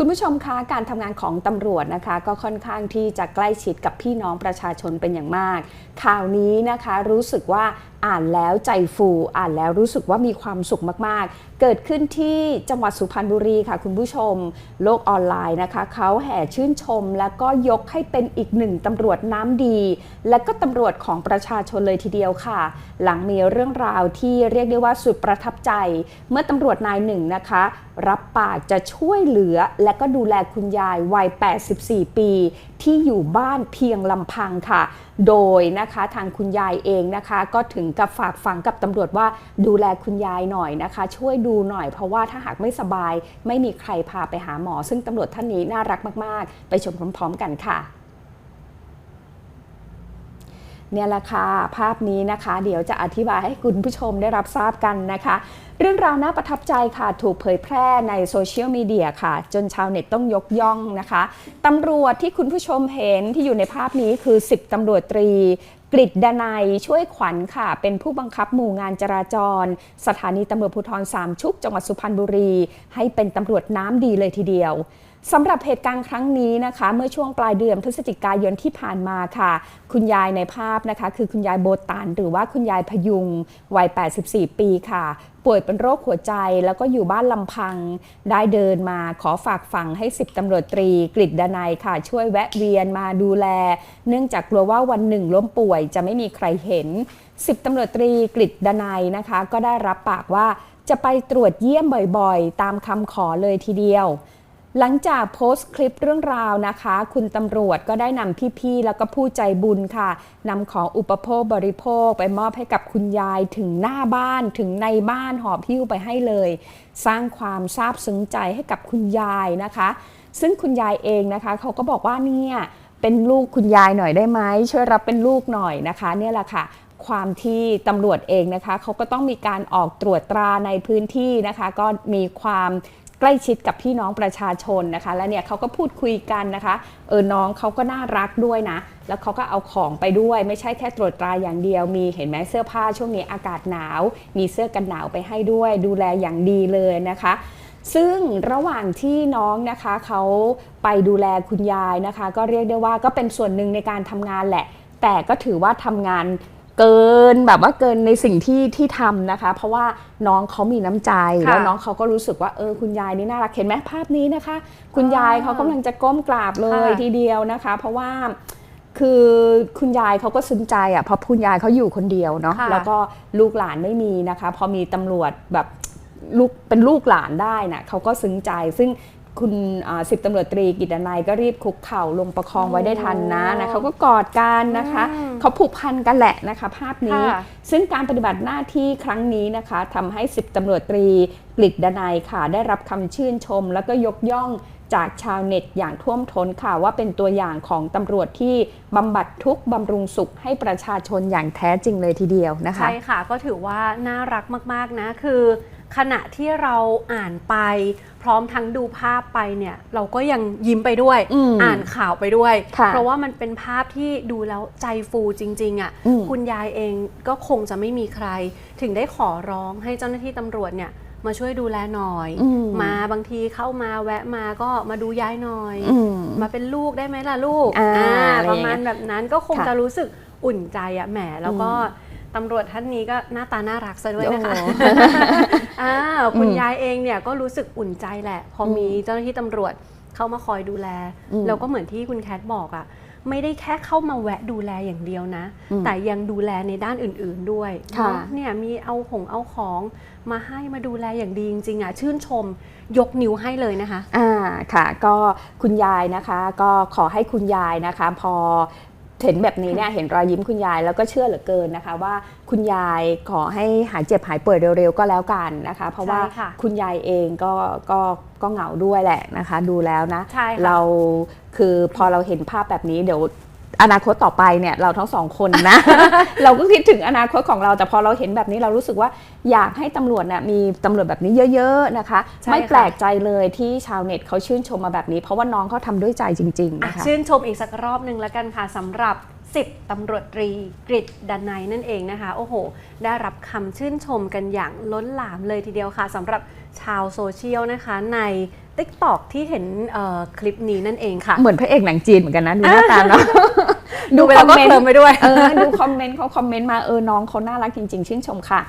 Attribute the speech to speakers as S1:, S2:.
S1: คุณผู้ชมคะการทำงานของตำรวจนะคะ ก็ค่อนข้างที่จะใกล้ชิดกับพี่น้องประชาชนเป็นอย่างมาก ข่าวนี้นะคะรู้สึกว่าอ่านแล้วใจฟู อ่านแล้วรู้สึกว่ามีความสุขมากๆ เกิดขึ้นที่จังหวัดสุพรรณบุรีค่ะ คุณผู้ชม โลกออนไลน์นะคะ เขาแห่ชื่นชม แล้วก็ยกให้เป็นอีกหนึ่งตำรวจน้ำดี และก็ตำรวจของประชาชนเลยทีเดียวค่ะ หลังมีเรื่องราวที่เรียกได้ว่าสุดประทับใจ เมื่อตำรวจนายหนึ่งนะคะ รับปากจะช่วยเหลือและก็ดูแลคุณยายวัย 84 ปี ที่อยู่บ้านเพียงลำพังค่ะ โดยนะคะทางคุณยายเองนะคะ ก็ถึงกับฝากฝังกับตำรวจว่าดูแลคุณยายหน่อยนะคะ ช่วยดูหน่อยเพราะว่าถ้าหากไม่สบาย ไม่มีใครพาไปหาหมอ ซึ่งตำรวจท่านนี้น่ารักมาก ๆ ไปชมพร้อม ๆ กันค่ะ เนี่ยแหละค่ะภาพนี้นะคะ เดี๋ยวจะอธิบายให้คุณผู้ชมได้รับทราบกันนะคะ เรื่องราวน่าประทับใจค่ะถูกเผยแพร่ในโซเชียลมีเดียค่ะ จนชาวเน็ตต้องยกย่องนะคะตำรวจที่คุณผู้ชมเห็นที่อยู่ในภาพนี้คือ 10ตำรวจตรี กริดดนายช่วยขวัญค่ะ เป็นผู้บังคับหมู่งานจราจร สถานีตำรวจภูธรสามชุก จังหวัดสุพรรณบุรี ให้เป็นตำรวจน้ำดีเลยทีเดียวสำหรับเหตุการณ์ครั้งนี้นะคะ เมื่อช่วงปลายเดือนพฤศจิกายนที่ผ่านมาค่ะ คุณยายในภาพนะคะ คือคุณยายโบตานหรือว่าคุณยายพยุงวัย 84 ปีค่ะ ป่วยเป็นโรคหัวใจ แล้วก็อยู่บ้านลำพัง ได้เดินมาขอฝากฝังให้ 10ตำรวจตรีกฤษดนัยค่ะ ช่วยแวะเวียนมาดูแล เนื่องจากกลัวว่าวันหนึ่งล้มป่วยจะไม่มีใครเห็น 10ตำรวจตรีกฤษดนัยนะคะ ก็ได้รับปากว่าจะไปตรวจเยี่ยมบ่อยๆ ตามคำขอเลยทีเดียว หลังจากโพสต์คลิปเรื่องราวนะคะ คุณตำรวจก็ได้นำพี่ๆ แล้วก็ผู้ใจบุญค่ะนำของอุปโภคบริโภคไปมอบให้กับคุณยายถึงหน้าบ้านถึงในบ้านหอบหิ้วไปให้เลย สร้างความซาบซึ้งใจให้กับคุณยายนะคะ ซึ่งคุณยายเองนะคะเขาก็บอกว่าเนี่ยเป็นลูกคุณยายหน่อยได้ไหมช่วยรับเป็นลูกหน่อยนะคะเนี่ยแหละค่ะความที่ตำรวจเองนะคะเขาก็ต้องมีการออกตรวจตราในพื้นที่นะคะ ก็มีความ ใกล้ชิดกับพี่น้องประชาชนนะคะ และเนี่ยเขาก็พูดคุยกันนะคะ เออน้องเขาก็น่ารักด้วยนะ แล้วเขาก็เอาของไปด้วยไม่ใช่แค่ตรวจตราอย่างเดียว มีเห็นไหมเสื้อผ้าช่วงนี้อากาศหนาว มีเสื้อกันหนาวไปให้ด้วย ดูแลอย่างดีเลยนะคะซึ่งระหว่างที่น้องนะคะเขาไปดูแลคุณยายนะคะ ก็เรียกได้ว่าก็เป็นส่วนหนึ่งในการทำงานแหละ แต่ก็ถือว่าทำงาน เกินแบบว่าเกินในสิ่งที่ที่ทำนะคะ เพราะว่าน้องเขามีน้ำใจ
S2: ค่ะ
S1: แล้วน้องเขาก็รู้สึกว่าเออคุณยายนี่น่ารักเห็นไหมภาพนี้นะคะ คุณยายเขากำลังจะก้มกราบเลย
S2: ค่ะ
S1: ทีเดียวนะคะ เพราะว่าคือคุณยายเขาก็ซึ้งใจอะเพราะคุณยายเขาอยู่คนเดียวเนาะ
S2: ค่ะ
S1: แล้วก็ลูกหลานไม่มีนะคะ พอมีตำรวจแบบลูกเป็นลูกหลานได้นะเขาก็ซึ้งใจ ซึ่ง คุณสิบตำรวจตรีกิตนายก็รีบคุกเข่าลงประคองไว้ได้ทันนะนะเขาก็กอดกันนะคะ
S2: อืม
S1: เขาผูกพันกันแหละนะคะ ภาพนี้
S2: ค่ะ
S1: ซึ่งการปฏิบัติหน้าที่ครั้งนี้นะคะทำให้สิบตำรวจตรีกฤษดนัยค่ะ ได้รับคำชื่นชม แล้วก็ยกย่องจากชาวเน็ตอย่างท่วมท้นค่ะว่าเป็นตัวอย่างของตำรวจที่บำบัดทุกข์บำรุงสุขให้ประชาชนอย่างแท้จริงเลยทีเดียวนะคะ
S2: ใช่ค่ะก็ถือว่าน่ารักมากๆนะคือ ขณะที่เราอ่านไป พร้อมทั้งดูภาพไปเนี่ย เราก็ยังยิ้มไปด้วย
S1: อืม
S2: อ่านข่าวไปด้วย
S1: ค่ะ
S2: เพราะว่ามันเป็นภาพที่ดูแล้วใจฟูจริง ๆอะ
S1: อืม
S2: คุณยายเองก็คงจะไม่มีใคร ถึงได้ขอร้องให้เจ้าหน้าที่ตำรวจเนี่ยมาช่วยดูแลหน่อย
S1: อืม
S2: มาบางทีเข้ามาแวะมาก็มาดูยายหน่อย
S1: อืม
S2: มาเป็นลูกได้ไหมล่ะลูก
S1: อ่า
S2: อ่า
S1: อะไร
S2: ป
S1: อย่าง
S2: ระ
S1: เงี้ย
S2: มาณแบบนั้นก็คง
S1: ค่ะ
S2: จะรู้สึกอุ่นใจอะแหมแล้วก็
S1: อืม
S2: ตำรวจท่านนี้ก็หน้าตาน่ารักซะด้วยนะคะ
S1: โอ้
S2: อ่าคุณ
S1: อืม
S2: ยายเองเนี่ยก็รู้สึกอุ่นใจแหละ พออ
S1: ม
S2: มีเจ้าหน้าที่ตำรวจเข้ามาคอยดูแล
S1: อืม
S2: แล้วก็เหมือนที่คุณแคทบอกอะไม่ได้แค่เข้ามาแวะดูแลอย่างเดียวนะ
S1: อืม
S2: แต่ยังดูแลในด้านอื่น ๆด้วย
S1: ค่ะ
S2: เนอะเนี่ยมีเอาของเอาของมาให้มาดูแลอย่างดีจริงๆอะชื่นชมยกนิ้วให้เลยนะคะ
S1: อ่าค่ะ ก็คุณยายนะคะ ก็ขอให้คุณยายนะคะ พอ เห็นแบบนี้เนี่ยเห็นรอยยิ้มคุณยายแล้วก็เชื่อเหลือเกินนะคะ ว่าคุณยายขอให้หายเจ็บหายป่วยเร็วๆก็แล้วกันนะคะ เพราะว่า
S2: ใช่ค่ะ
S1: คุณยายเองก็ก็ก็เหงาด้วยแหละนะคะ ดูแล้วนะ
S2: ใช่ค่ะ
S1: เราคือพอเราเห็นภาพแบบนี้เดี๋ยว อนาคตต่อไปเนี่ยเราทั้งสองคนนะ เราก็คิดถึงอนาคตของเราแต่พอเราเห็นแบบนี้เรารู้สึกว่าอยากให้ตำรวจเนี่ยมีตำรวจแบบนี้เยอะ ๆนะคะ
S2: ใช่
S1: ไม่
S2: ค่ะ
S1: แปลกใจเลยที่ชาวเน็ตเขาชื่นชมมาแบบนี้เพราะว่าน้องเขาทำด้วยใจจริงๆ
S2: อะ
S1: นะคะ
S2: ชื่นชมอีกสักรอบหนึ่งแล้วกันค่ะสำหรับ10ตำรวจตรีกริดดนัยนั่นเองนะคะ โอ้โห ได้รับคำชื่นชมกันอย่างล้นหลามเลยทีเดียวค่ะสำหรับชาวโซเชียลนะคะใน ติ๊กตอกที่เห็นคลิปนี้นั่นเองค่ะ
S1: เหมือนพระเอกหนังจีนเหมือนกันนะ ดูหน้าตาเนาะ
S2: ดูไปคอมก็เติมไปด้วย
S1: เออดูคอมเมนต์เขาคอมเมนต์มาเออน้องเขาน่ารักจริง ๆ ชื่นชมค่ะ